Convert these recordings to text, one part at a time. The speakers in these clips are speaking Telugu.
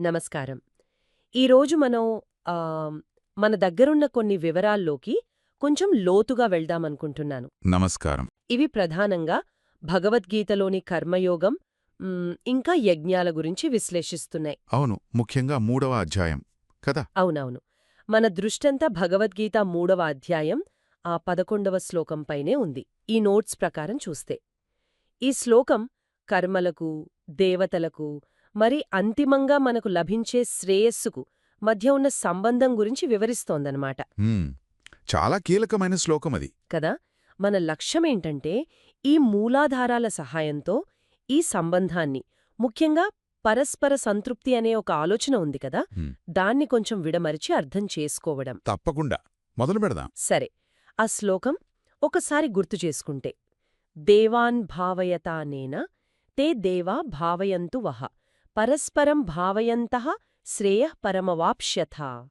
నమస్కారం. ఈరోజు మనం మన దగ్గరున్న కొన్ని వివరాల్లోకి కొంచెం లోతుగా వెళ్దామనుకుంటున్నాను నమస్కారం. ఇవి ప్రధానంగా భగవద్గీతలోని కర్మయోగం ఇంకా యజ్ఞాల గురించి విశ్లేషిస్తున్నాయి. అవును ముఖ్యంగా మూడవ అధ్యాయం కదా? అవునవును. మన దృష్టంతా భగవద్గీత మూడవ అధ్యాయం ఆ పదకొండవ శ్లోకంపైనే ఉంది. ఈ నోట్స్ ప్రకారం చూస్తే. ఈ శ్లోకం కర్మలకు దేవతలకు మరి అంతిమంగా మనకు లభించే శ్రేయస్సుకు మధ్య ఉన్న సంబంధం గురించి వివరిస్తోందనమాట. చాలా కీలకమైన శ్లోకం అది. కదా? మన లక్ష్యమేంటంటే ఈ మూలాధారాల సహాయంతో ఈ సంబంధాన్ని ముఖ్యంగా పరస్పర సంతృప్తి అనే ఒక ఆలోచన ఉంది కదా. దాన్ని కొంచెం విడమరిచి అర్థం చేసుకోవడం. తప్పకుండా. మొదలు పెడదాం. సరే. ఆ శ్లోకం ఒకసారి గుర్తు చేసుకుంటే. దేవాన్ భావయతానేన తే దేవా భావయంతు వహ పరస్పరం భావయంతః శ్రేయః పరమవాప్స్యథ.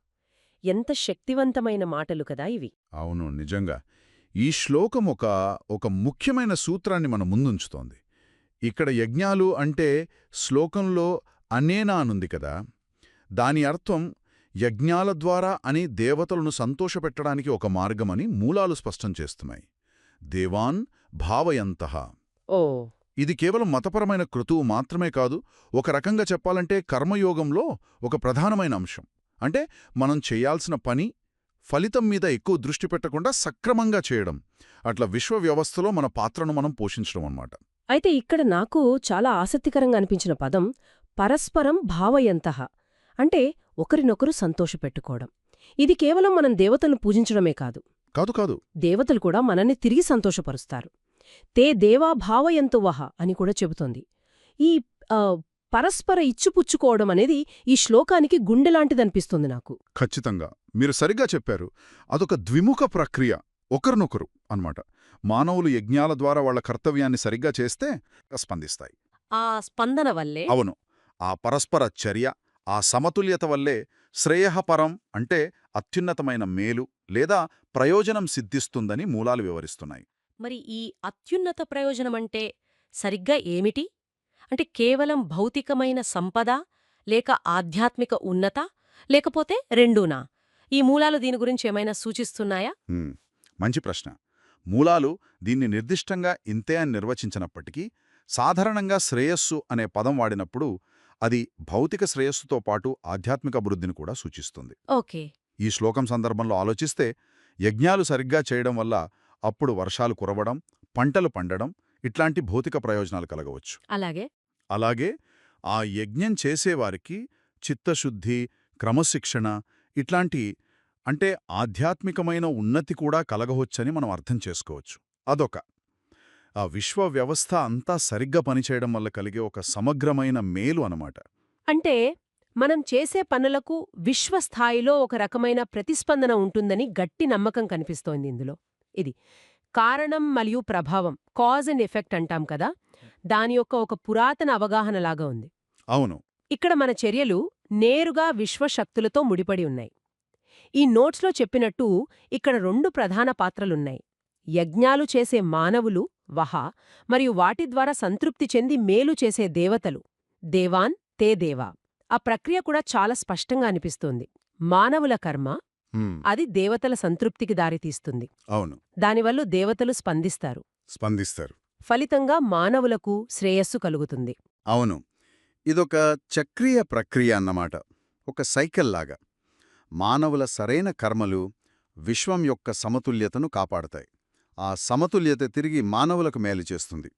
ఎంత శక్తివంతమైన మాటలు కదా ఇవి. అవును నిజంగా. ఈ శ్లోకం ఒక ఒక ముఖ్యమైన సూత్రాన్ని మన ముందుంచుతోంది. ఇక్కడ యజ్ఞాలు అంటే శ్లోకంలో అనేనా అనుంది కదా. దాని అర్థం యజ్ఞాల ద్వారా అని దేవతలను సంతోషపెట్టడానికి ఒక మార్గమని మూలాలు స్పష్టం చేస్తున్నాయి. దేవాన్ భావయంతః. ఓ ఇది కేవలం మతపరమైన క్రతువు మాత్రమే కాదు ఒక రకంగా చెప్పాలంటే కర్మయోగంలో ఒక ప్రధానమైన అంశం. అంటే మనం చేయాల్సిన పని ఫలితం మీద ఎక్కువ దృష్టి పెట్టకుండా సక్రమంగా చేయడం. అట్లా విశ్వ వ్యవస్థలో మన పాత్రను మనం పోషించడం అన్నమాట. అయితే ఇక్కడ నాకు చాలా ఆసక్తికరంగా అనిపించిన పదం పరస్పరం భావయంతః. అంటే ఒకరినొకరు సంతోషపెట్టుకోవడం ఇది కేవలం మనం దేవతలను పూజించడమే కాదు. కాదు కాదు. దేవతలు కూడా మనల్ని తిరిగి సంతోషపరుస్తారు. తే దేవా భావయంతు వహ అని కూడా చెబుతోంది. ఈ పరస్పర ఇచ్చుపుచ్చుకోవడం అనేది ఈ శ్లోకానికి గుండెలాంటిదనిపిస్తుంది నాకు. ఖచ్చితంగా. మీరు సరిగ్గా చెప్పారు. అదొక ద్విముఖ ప్రక్రియ ఒకరినొకరు అన్నమాట. మానవులు యజ్ఞాల ద్వారా వాళ్ళ కర్తవ్యాన్ని సరిగ్గా చేస్తే స్పందిస్తాయి. ఆ స్పందన వల్లే? అవును. ఆ పరస్పర చర్య ఆ సమతుల్యత వల్లే శ్రేయఃపరం అంటే అత్యున్నతమైన మేలు లేదా ప్రయోజనం సిద్ధిస్తుందని మూలాలు వివరిస్తున్నాయి. మరి ఈ అత్యున్నత ప్రయోజనమంటే సరిగ్గా ఏమిటి? అంటే కేవలం భౌతికమైన సంపద లేక ఆధ్యాత్మిక ఉన్నత లేకపోతే రెండూనా? ఈ మూలాలు దీని గురించి ఏమైనా సూచిస్తున్నాయా? మంచి ప్రశ్న. మూలాలు దీన్ని నిర్దిష్టంగా ఇంతే అని నిర్వచించినప్పటికీ సాధారణంగా శ్రేయస్సు అనే పదం వాడినప్పుడు అది భౌతిక శ్రేయస్సుతో పాటు ఆధ్యాత్మిక అభివృద్ధిని కూడా సూచిస్తుంది. ఓకే. ఈ శ్లోకం సందర్భంలో ఆలోచిస్తే యజ్ఞాలు సరిగ్గా చేయడం వల్ల అప్పుడు వర్షాలు కురవడం పంటలు పండడం ఇట్లాంటి భౌతిక ప్రయోజనాలు కలగవచ్చు. అలాగే? అలాగే ఆ యజ్ఞం చేసేవారికి చిత్తశుద్ధి క్రమశిక్షణ ఇట్లాంటి అంటే ఆధ్యాత్మికమైన ఉన్నతి కూడా కలగవచ్చని మనం అర్థం చేసుకోవచ్చు. అదొక. ఆ విశ్వ వ్యవస్థ అంతా సరిగ్గా పనిచేయడం వల్ల కలిగే ఒక సమగ్రమైన మేలు అనమాట అంటే మనం చేసే పనులకు విశ్వస్థాయిలో ఒక రకమైన ప్రతిస్పందన ఉంటుందని గట్టి నమ్మకం కనిపిస్తోంది ఇందులో. ఇది. కారణం మరియు ప్రభావం కాజ్ అండ్ ఎఫెక్ట్ అంటాం కదా? దాని యొక్క ఒక పురాతన అవగాహనలాగా ఉంది. అవును. ఇక్కడ మన చర్యలు నేరుగా విశ్వశక్తులతో ముడిపడి ఉన్నాయి. ఈ నోట్స్లో చెప్పినట్టు ఇక్కడ రెండు ప్రధాన పాత్రలున్నాయి. యజ్ఞాలు చేసే మానవులు వహ మరియు వాటి ద్వారా సంతృప్తి చెంది మేలు చేసే దేవతలు. దేవాన్ తే దేవా. ఆ ప్రక్రియ కూడా చాలా స్పష్టంగా అనిపిస్తోంది. మానవుల కర్మ అది దేవతల సంతృప్తికి దారితీస్తుంది. అవును. దానివల్ల దేవతలు స్పందిస్తారు. స్పందిస్తారు. ఫలితంగా మానవులకు శ్రేయస్సు కలుగుతుంది. అవును. ఇదొక చక్రీయ ప్రక్రియ అన్నమాట. ఒక సైకిల్ లాగా. మానవుల సరైన కర్మలు విశ్వం యొక్క సమతుల్యతను కాపాడతాయి. ఆ సమతుల్యత తిరిగి మానవులకు మేలు చేస్తుంది.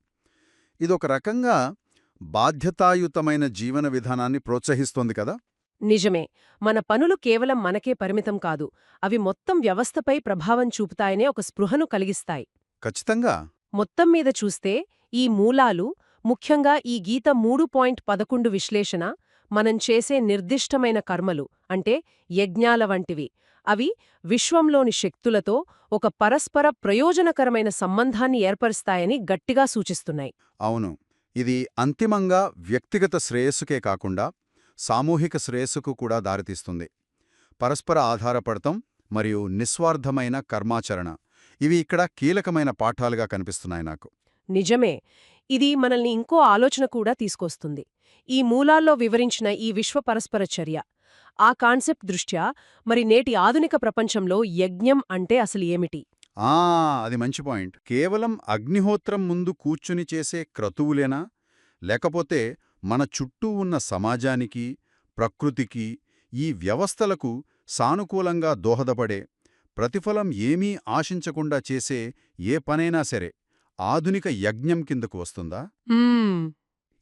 ఇదొక రకంగా బాధ్యతాయుతమైన జీవన విధానాన్ని ప్రోత్సహిస్తోంది కదా? నిజమే. మన పనులు కేవలం మనకే పరిమితం కాదు అవి మొత్తం వ్యవస్థపై ప్రభావం చూపుతాయనే ఒక స్పృహను కలిగిస్తాయి. ఖచ్చితంగా. మొత్తం మీద చూస్తే ఈ మూలాలు ముఖ్యంగా ఈ గీత మూడు పాయింట్ పదకొండు విశ్లేషణ మనం చేసే నిర్దిష్టమైన కర్మలు అంటే యజ్ఞాల వంటివి. అవి విశ్వంలోని శక్తులతో ఒక పరస్పర ప్రయోజనకరమైన సంబంధాన్ని ఏర్పరుస్తాయని గట్టిగా సూచిస్తున్నాయి. అవును. ఇది అంతిమంగా వ్యక్తిగత శ్రేయస్సుకే కాకుండా సామూహిక శ్రేయస్సుకు కూడా దారితీస్తుంది. పరస్పర ఆధారపడతం మరియు నిస్వార్థమైన కర్మాచరణ. ఇవి ఇక్కడ కీలకమైన పాఠాలుగా కనిపిస్తున్నాయి నాకు. నిజమే. ఇది మనల్ని ఇంకో ఆలోచన కూడా తీసుకొస్తుంది. ఈ మూలాల్లో వివరించిన ఈ విశ్వ పరస్పర చర్య. ఆ కాన్సెప్ట్ దృష్ట్యా మరి నేటి ఆధునిక ప్రపంచంలో యజ్ఞం అంటే అసలు ఏమిటి? ఆ అది మంచి పాయింట్. కేవలం అగ్నిహోత్రం ముందు కూర్చుని చేసే క్రతువులేనా? లేకపోతే మన చుట్టూ ఉన్న సమాజానికి ప్రకృతికి ఈ వ్యవస్థలకు సానుకూలంగా దోహదపడే ప్రతిఫలం ఏమీ ఆశించకుండా చేసే ఏ పనైనా సరే ఆధునిక యజ్ఞం కిందకు వస్తుందా.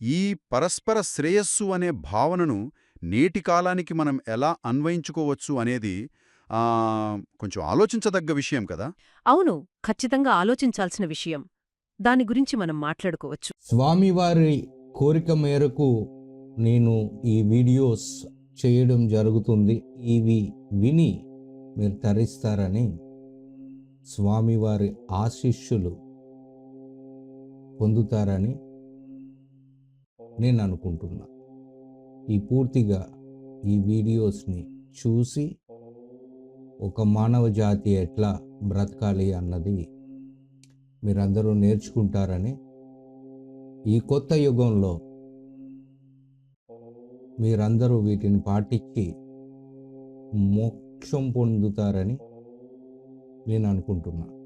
ఈ పరస్పర శ్రేయస్సు అనే భావనను నేటి కాలానికి మనం ఎలా అన్వయించుకోవచ్చు అనేది ఆ, కొంచెం ఆలోచించదగ్గ విషయం కదా? అవును. ఖచ్చితంగా ఆలోచించాల్సిన విషయం. దాని గురించి మనం మాట్లాడుకోవచ్చు. స్వామివారి కోరిక మేరకు నేను ఈ వీడియోస్ చేయడం జరుగుతుంది. ఇవి విని మీరు తరిస్తారని స్వామివారి ఆశిష్యులు పొందుతారని నేను అనుకుంటున్నా. ఈ పూర్తిగా ఈ వీడియోస్ని చూసి ఒక మానవ జాతి ఎట్లా బ్రతకాలి అన్నది మీరందరూ నేర్చుకుంటారని ఈ కొత్త యుగంలో మీరందరూ వీటిని పాటించి మోక్షం పొందుతారని నేను అనుకుంటున్నాను